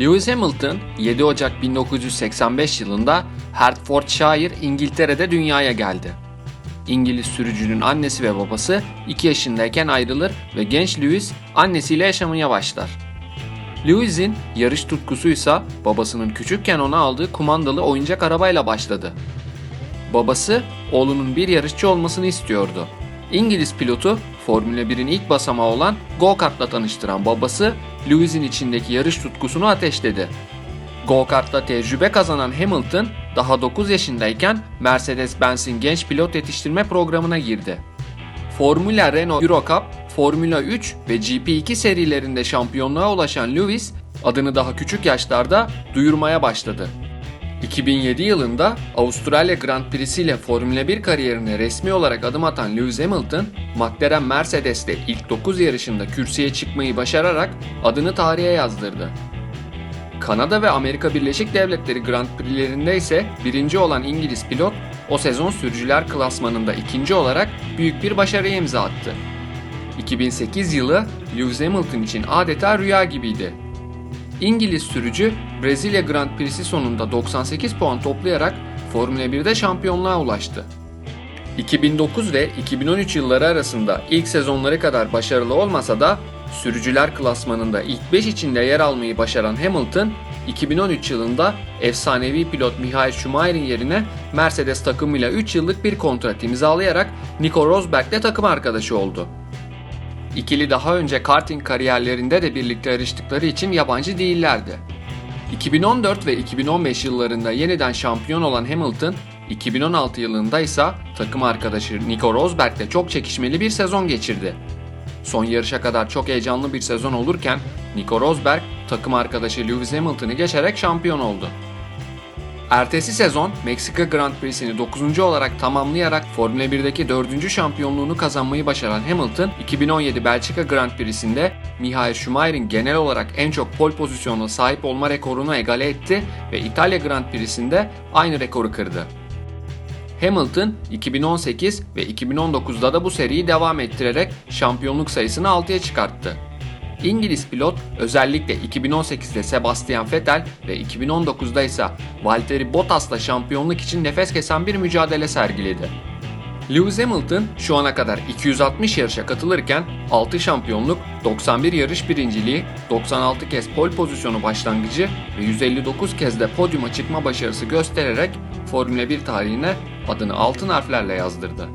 Lewis Hamilton 7 Ocak 1985 yılında Hertfordshire, İngiltere'de dünyaya geldi. İngiliz sürücünün annesi ve babası 2 yaşındayken ayrılır ve genç Lewis annesiyle yaşamaya başlar. Lewis'in yarış tutkusuysa babasının küçükken ona aldığı kumandalı oyuncak arabayla başladı. Babası oğlunun bir yarışçı olmasını istiyordu. İngiliz pilotu Formula 1'in ilk basamağı olan go-kartla tanıştıran babası Lewis'in içindeki yarış tutkusunu ateşledi. Go-kartla tecrübe kazanan Hamilton daha 9 yaşındayken Mercedes-Benz'in genç pilot yetiştirme programına girdi. Formula Renault Eurocup, Formula 3 ve GP2 serilerinde şampiyonluğa ulaşan Lewis adını daha küçük yaşlarda duyurmaya başladı. 2007 yılında Avustralya Grand Prix'si ile Formula 1 kariyerine resmi olarak adım atan Lewis Hamilton, McLaren Mercedes'te ilk 9 yarışında kürsüye çıkmayı başararak adını tarihe yazdırdı. Kanada ve Amerika Birleşik Devletleri Grand Prix'lerinde ise birinci olan İngiliz pilot o sezon sürücüler klasmanında ikinci olarak büyük bir başarıya imza attı. 2008 yılı Lewis Hamilton için adeta rüya gibiydi. İngiliz sürücü Brezilya Grand Prix'si sonunda 98 puan toplayarak Formula 1'de şampiyonluğa ulaştı. 2009 ve 2013 yılları arasında ilk sezonları kadar başarılı olmasa da sürücüler klasmanında ilk 5 içinde yer almayı başaran Hamilton, 2013 yılında efsanevi pilot Michael Schumacher'in yerine Mercedes takımıyla 3 yıllık bir kontrat imzalayarak Nico Rosberg'le takım arkadaşı oldu. İkili daha önce karting kariyerlerinde de birlikte yarıştıkları için yabancı değillerdi. 2014 ve 2015 yıllarında yeniden şampiyon olan Hamilton, 2016 yılında ise takım arkadaşı Nico Rosberg'le çok çekişmeli bir sezon geçirdi. Son yarışa kadar çok heyecanlı bir sezon olurken Nico Rosberg takım arkadaşı Lewis Hamilton'ı geçerek şampiyon oldu. Ertesi sezon Meksika Grand Prix'sini 9. olarak tamamlayarak Formula 1'deki 4. şampiyonluğunu kazanmayı başaran Hamilton, 2017 Belçika Grand Prix'sinde Michael Schumacher'in genel olarak en çok pole pozisyonuna sahip olma rekorunu egale etti ve İtalya Grand Prix'sinde aynı rekoru kırdı. Hamilton 2018 ve 2019'da da bu seriyi devam ettirerek şampiyonluk sayısını 6'ya çıkarttı. İngiliz pilot özellikle 2018'de Sebastian Vettel ve 2019'da ise Valtteri Bottas'la şampiyonluk için nefes kesen bir mücadele sergiledi. Lewis Hamilton şu ana kadar 260 yarışa katılırken 6 şampiyonluk, 91 yarış birinciliği, 96 kez pole pozisyonu başlangıcı ve 159 kez de podyuma çıkma başarısı göstererek Formula 1 tarihine adını altın harflerle yazdırdı.